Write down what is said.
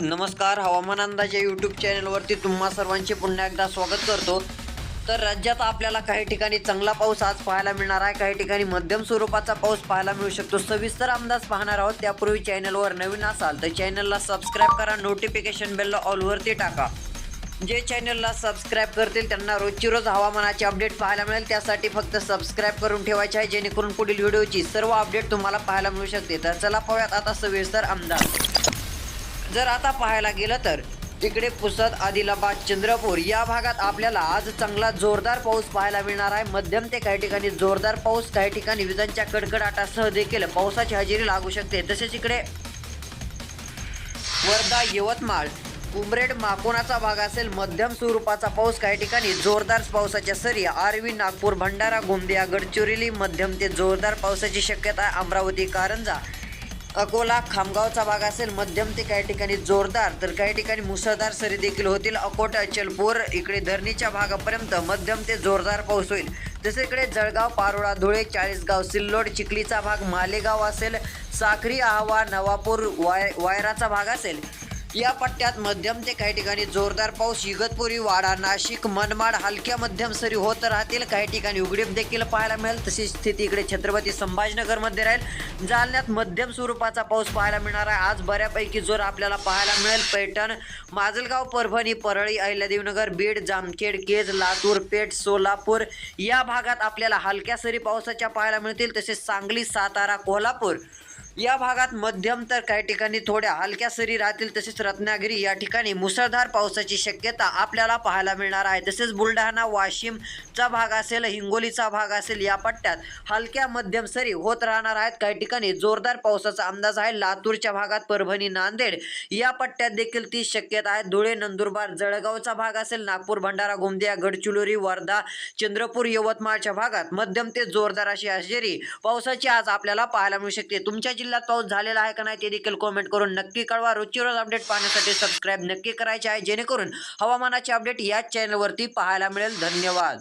नमस्कार हवामान अंदाज या यूट्यूब चॅनलवरती तुम्हा सर्वांचे पुन्हा एकदा स्वागत करतो. तर राज्यात आपल्याला काही ठिकाणी चांगला पाऊस आज पाहायला मिळणार आहे काही ठिकाणी मध्यम स्वरूपाचा पाऊस पाहायला मिळू शकतो. सविस्तर अंदाज पाहणार आहोत त्यापूर्वी चॅनलवर नवीन असाल तर चॅनलला सबस्क्राईब करा नोटिफिकेशन बेलला ऑलवरती टाका. जे चॅनलला सबस्क्राईब करतील त्यांना रोजची रोज हवामानाचे अपडेट पाहायला मिळेल. त्यासाठी फक्त सबस्क्राईब करून ठेवायचे आहे जेणेकरून पुढील व्हिडिओची सर्व अपडेट तुम्हाला पाहायला मिळू शकते. तर चला पाहूयात आता सविस्तर अंदाज. जर आता पाहायला गेलं तर तिकडे पुसद आदिलाबाद चंद्रपूर या भागात आपल्याला आज चांगला जोरदार पाऊस पाहायला मिळणार आहे. मध्यम ते काही ठिकाणी जोरदार पाऊस काही ठिकाणी विजांच्या कडकडाटासह देखील पावसाची हजेरी लागू शकते. तसेच इकडे वर्धा यवतमाळ उमरेड माकोणाचा भाग असेल मध्यम स्वरूपाचा पाऊस काही ठिकाणी जोरदार पावसाच्या सरी आरवी नागपूर भंडारा गोंदिया गडचिरोली मध्यम ते जोरदार पावसाची शक्यता आहे. अमरावती कारंजा अकोला खामगावचा भाग असेल मध्यम ते काही ठिकाणी जोरदार तर काही ठिकाणी मुसळधार सरी देखील होतील. अकोट अचलपूर इकडे धरणीच्या भागापर्यंत मध्यम ते जोरदार पाऊस होईल. जसे इकडे जळगाव पारोळा धुळे चाळीसगाव सिल्लोड चिखलीचा भाग मालेगाव असेल साखरी आहवा नवापूर वाय वायराचा भाग असेल. या पट्ट्यात मध्यम ते काही ठिकाणी जोरदार पाऊस इगतपुरी वाडा नाशिक मनमाड हलक्या मध्यम सरी होत राहतील. काही ठिकाणी उघडीप देखील पाहायला मिळेल. तशी स्थिती इकडे छत्रपती संभाजीनगरमध्ये राहील. जालन्यात मध्यम स्वरूपाचा पाऊस पाहायला मिळणार आहे. आज बऱ्यापैकी जोर आपल्याला पाहायला मिळेल. पैठण माजलगाव परभणी परळी अहिल्यादेवनगर बीड जामखेड केज लातूर पेठ सोलापूर या भागात आपल्याला हलक्या सरी पावसाच्या पाहायला मिळतील. तसेच सांगली सातारा कोल्हापूर या भागात मध्यम तर काही ठिकाणी थोड्या हलक्या सरी राहतील तसेच रत्नागिरी या ठिकाणी मुसळधार पावसाची शक्यता आपल्याला पाहायला मिळणार आहे. तसेच बुलढाणा वाशिमचा भाग असेल हिंगोलीचा भाग असेल या पट्ट्यात हलक्या मध्यम सरी होत राहणार आहेत. काही ठिकाणी जोरदार पावसाचा अंदाज आहे. लातूरच्या भागात परभणी नांदेड या पट्ट्यात देखील ती शक्यता आहे. धुळे नंदुरबार जळगावचा भाग असेल नागपूर भंडारा गोंदिया गडचिरोली वर्धा चंद्रपूर यवतमाळच्या भागात मध्यम ते जोरदार अशी हजेरी पावसाची आज आपल्याला पाहायला मिळू शकते. तुमच्या जिल्ह्यात पाऊस झालेला आहे का नाही ते देखील कॉमेंट करून नक्की कळवा. रोजची रोज अपडेट पाहण्यासाठी सबस्क्राईब नक्की करायचे आहे जेणेकरून हवामानाचे अपडेट याच चॅनलवरती पाहायला मिळेल. धन्यवाद.